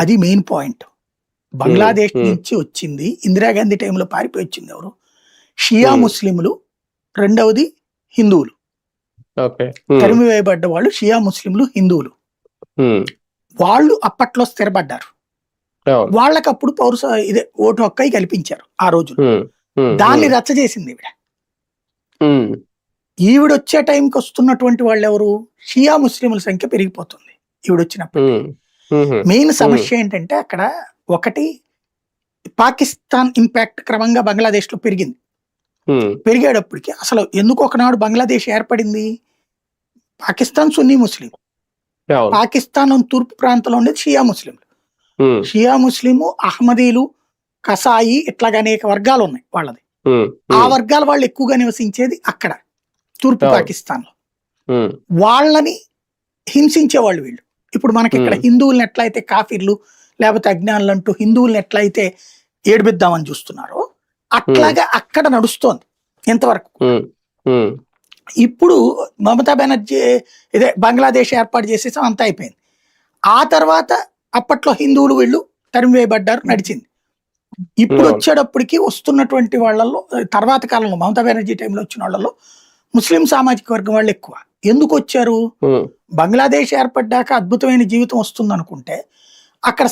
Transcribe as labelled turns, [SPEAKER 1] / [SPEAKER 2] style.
[SPEAKER 1] అది main point. Bangladesh. నుంచి వచ్చింది ఇందిరాగాంధీ టైంలో పారిపోయి వచ్చింది ఎవరు? షియా. ముస్లింలు రెండవది హిందువులు.
[SPEAKER 2] ఓకే ఉమ్,
[SPEAKER 1] తరిమి వేయబడ్డ వాళ్ళు షియా ముస్లింలు హిందువులు. వాళ్ళు అప్పట్లో స్థిరపడ్డారు. వాళ్ళకి అప్పుడు పౌరుష ఇదే ఓటు హక్కు కల్పించారు ఆ రోజు దాన్ని రచ్చ చేసింది ఈవిడ. ఈవిడ వచ్చే టైంకి వస్తున్నటువంటి వాళ్ళు ఎవరు షియా ముస్లింల సంఖ్య పెరిగిపోతుంది ఈవిడ వచ్చినప్పుడు
[SPEAKER 2] ఉమ్, ఉమ్,
[SPEAKER 1] మెయిన్ సమస్య ఏంటంటే అక్కడ ఒకటి పాకిస్తాన్ ఇంపాక్ట్ క్రమంగా బంగ్లాదేశ్లో పెరిగింది పెరిగేటప్పటికి అసలు ఎందుకు ఒకనాడు బంగ్లాదేశ్ ఏర్పడింది? పాకిస్తాన్ సున్నీ ముస్లిం. పాకిస్తాన్ తూర్పు ప్రాంతంలో ఉండేది షియా ముస్లింలు. షియా ముస్లిము అహ్మదీలు కసాయి ఇట్లాగ అనేక వర్గాలు ఉన్నాయి వాళ్ళది. ఆ వర్గాల వాళ్ళు ఎక్కువగా నివసించేది అక్కడ తూర్పు.
[SPEAKER 2] పాకిస్తాన్లో
[SPEAKER 1] వాళ్ళని హింసించేవాళ్ళు వీళ్ళు. ఇప్పుడు మనకి ఇక్కడ. హిందువుల్ని ఎట్లయితే కాఫీర్లు లేకపోతే అజ్ఞానులు అంటూ హిందువుల్ని ఎట్లయితే ఏడిపిద్దామని చూస్తున్నారో అట్లాగా అక్కడ నడుస్తోంది ఎంతవరకు ఇప్పుడు మమతా బెనర్జీ ఇదే బంగ్లాదేశ్ ఏర్పాటు చేసేసాం అంతా అయిపోయింది. ఆ తర్వాత అప్పట్లో హిందువులు వీళ్ళు తరిమివేయబడ్డారు నడిచింది. ఇప్పుడు. వచ్చేటప్పటికి వస్తున్నటువంటి వాళ్ళల్లో తర్వాత కాలంలో మమతా బెనర్జీ టైంలో వచ్చిన వాళ్ళలో ముస్లిం సామాజిక వర్గం వాళ్ళు ఎక్కువ. ఎందుకు వచ్చారు? బంగ్లాదేశ్ ఏర్పడ్డాక అద్భుతమైన జీవితం వస్తుంది అనుకుంటే అక్కడ